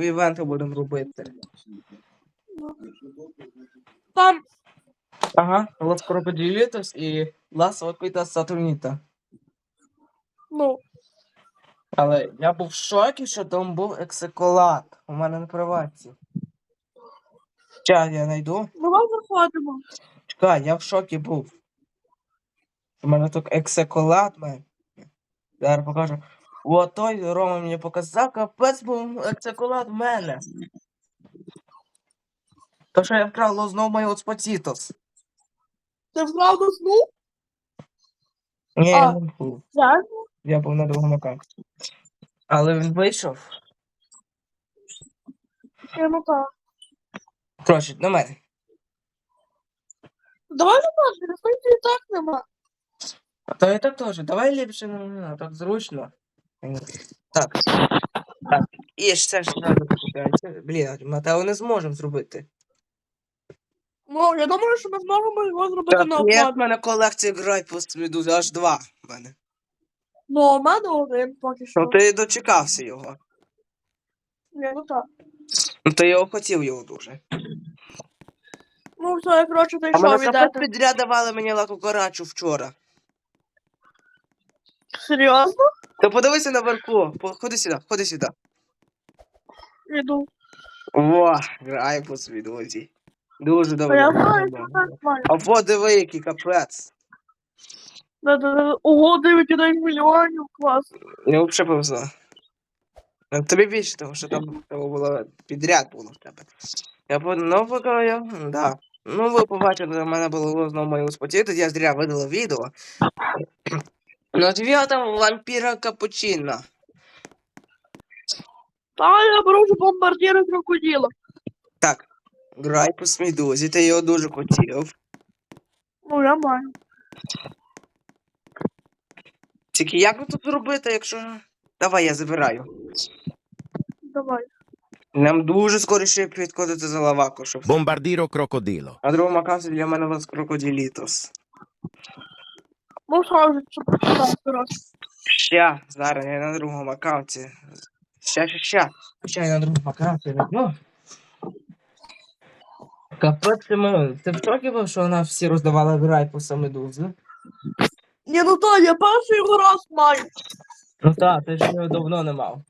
івенти будемо робити. Там, Ага, Лос Крокодилітос і Лас Опіта Сатурніта. ну, Але я був в шокі, що там був ексеколат у мене на приватці. Ча, я знайду. давай заходимо. Чекай, я в шокі був. У мене тут ексеколат мене. Зараз покажу. О, той Рома мені показав, капець був ексеколат в мене. То, що я вкрав знову мій Оцпоцітос. Ти вкрав до сну? Ні, я не був. Я був на другому аккаунті. Але він вийшов. Ну. Коротше, на мене. Давай на нас, переходьте так нема. А то і так теж. Давай ліпше, ну, так зручно. Так. Так. І це ж треба купляється. Блін, Матео не зможемо зробити. Ну, я думаю, що ми зможемо його зробити Так, на є в оплату. мене колекція грай по свіду, аж два в мене. Ну, в мене один поки що. Ну ти дочекався його. Ні, ну так. Ну ти його хотів його дуже. Ну, все, я, коротше, А мене ідете. підряд давали мені лакокарачу вчора. Серйозно? То подивися наверху. По- Ходи сюди, ходи сюди. Іду. Во, грай по свідозі. Дуже А добре. я знаю, що так знаю. А подиви, який капець. Да-да-да. Ого, 9,9 мільйонів, клас. Не взагалі повезло. Ну, Тобі більше, тому що там того було підряд було в тебе. Я по ну, я. Да. Ну, ви побачили, у мене було знову моє успоті, тоді я зря видала відео. От я там вампіра капучино. Та я беру вже бомбардіри крокодила. Так, грай по смідузі, ти його дуже хотів. Ну, я маю. Тільки як тут зробити, якщо. Давай я забираю. Давай. Нам дуже скоріше підходити за лаваку, щоб. Bombardiro crocodilo. На другому аккаунті для мене у вас крокодилітос. Ну, так, коротше. Ща, зараз я на другому аккаунті. Ща, ща, ща. Ща я на другому аккаунті. Ну. Капець ти ми. Ти в шокі був, що вона всі роздавала грай по самедузу? Ні, ну то, я перший його раз маю. Ну так, ти ж його давно не мав.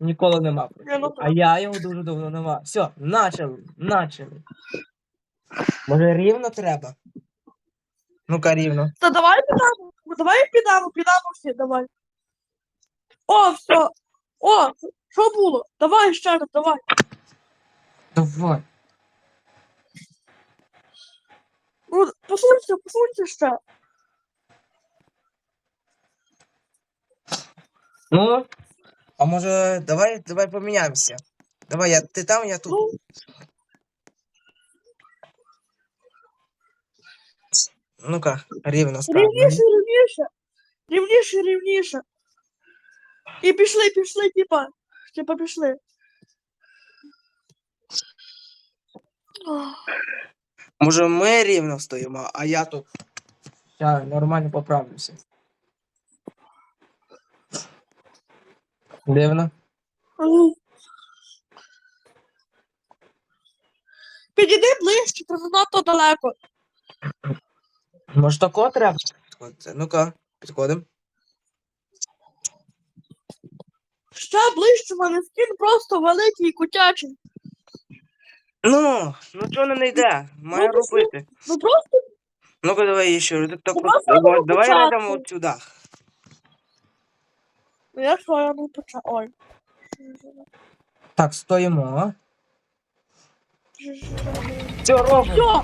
Ніколи не мав. Ні, ну. А я його дуже давно не мав. Все, начали, начали. Може рівно треба? Ну-ка рівно. Та давай підемо. Ну, Давай підемо, підемо всі, давай. О, все. О, що було? Давай ще раз, давай. Давай. Ну, посунься, посунься ще. Ну, а може, давай, давай поміняємося. Давай, я, ти там, я тут. Ну, Ну-ка, рівно ставимо. рівніше, рівніше. Рівніше, рівніше. І пішли, пішли, типа. Типа пішли. Може, ми рівно стоїмо, а я тут. Я нормально поправлюся. Дивно. Підійди ближче, це занадто далеко. Може, тако треба? Ну-ка, підходимо. Ще ближче, мене скін просто великий і кутячий. Ну, ну чого не йде? Має Ну, пішли. робити. Ну просто Ну-ка, давай ще раз. Так, так, Ну, просто давай початку. знайдемо от сюди. Ну, я що, я не почав. Ой. Так, стоїмо. Все, робимо. Все,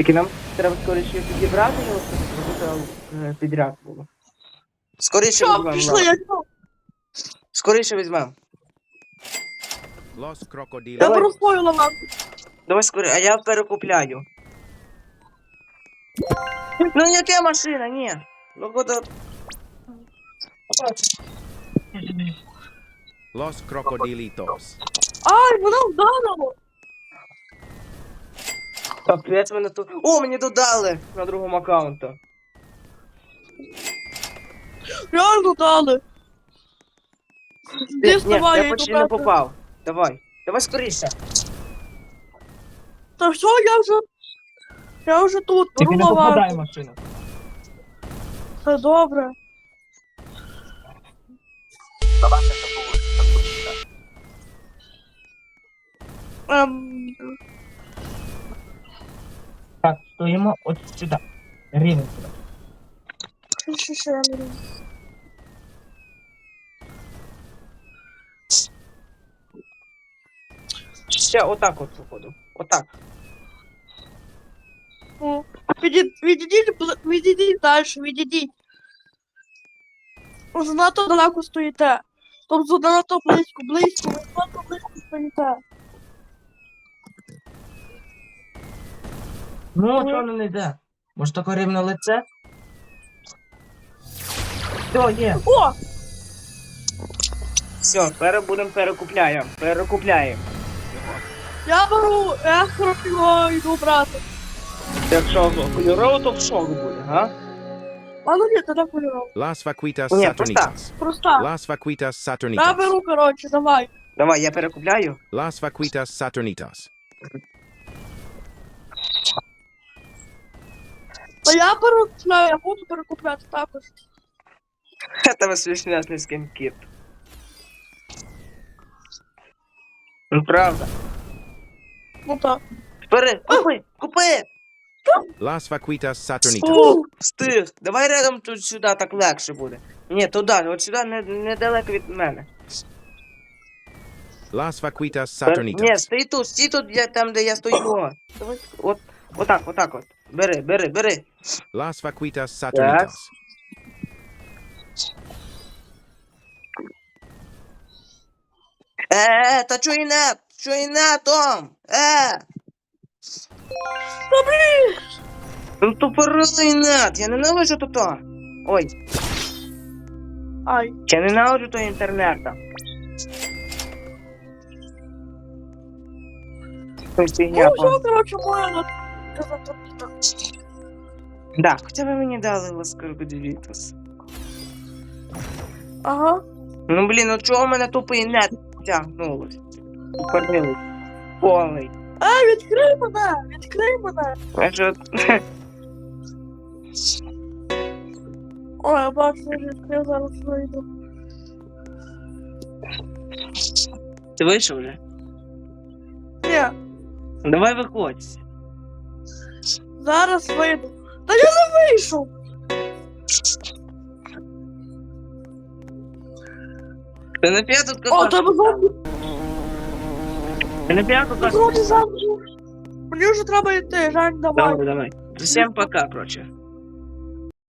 Тільки нам треба скоріше підібрати його, щоб зробити е, підряд було. Скоріше все, візьмемо. пішли, я йду. Скоріше візьмемо. Los Я crocodilo. Давай. беру свою. Давай скоріше, а я перекупляю. Ну яке машина, ні. Ну куди. Los crocodilitos. Ай, вона вдарила. Капець мене тут. О, мені додали на другому аккаунту. Реально дали. Ти вставай, я почти не брати. попав. Давай. Давай скоріше. Та все, я вже. Я вже тут, Тільки не попадай в лаварку. машину. Все добре. Ем, Так, стоїмо от сюди. Рівно сюди. що, що, я розумію. Ще отак от походу. Отак. Ну, Відійдіть, відійдіть, бл- відійдіть далі, відійдіть. Занадто далеко стоїте. Тобто занадто близько, близько, ви занадто близько стоїте. Ну, чого не йде? Може таке рівне лице? Все, є. О! Все, тепер будемо перекупляємо. Перекупляємо. Я беру ехро його йду брати. Якщо кольорово, то в шок буде, га? А ну ні, тоді кольоров. Las vaquitas Ні, проста. saturnitas. Просто. Las vaquitas Я saturnitas. беру, коротше, давай. Давай, я перекупляю. Las vaquitas saturnitas. Та я перекупляю, я буду перекупляти також. Тебе смішний з ким кіт. Ну правда. Ну так. Бери, купи, купи! Las vaquitas saturnitas. О, встиг. Давай рядом тут сюди, так легше буде. Ні, туди, от сюди не, недалеко від мене. Las vaquitas Бер- Ні, saturnitas. стій тут, стій тут, я, там, де я стою. Давай, от, отак, отак от. Бери, бери, бери. Las vaquitas saturnitas. Е, та чого і не? І не, Том? Е! Та блін! Ну тупорилий нет, я ненавиджу то то. Ой, Ай. я ненавиджу то інтернета. Ось фігня, Ну, все, коротше, моя. Да, хоча б мені дали ласкарку дивітус. Ага. Ну блін, ну чого мене тупий нет тягнулось? Тупорилий. Повний. Ей, відкрий мене! Відкрий мене! Ж... Ой, я бачу, я відкрив, зараз вийду. Ти вийшов вже? Ні, Давай виходь. зараз вийду. Та я не вийшов! Ти на п'яту О, сказав. тебе зомбі! Ти на п'яту Зомбі, сказав. зомбі! Мені вже треба йти, Жень, давай. Добре, давай. Всім пока, короче.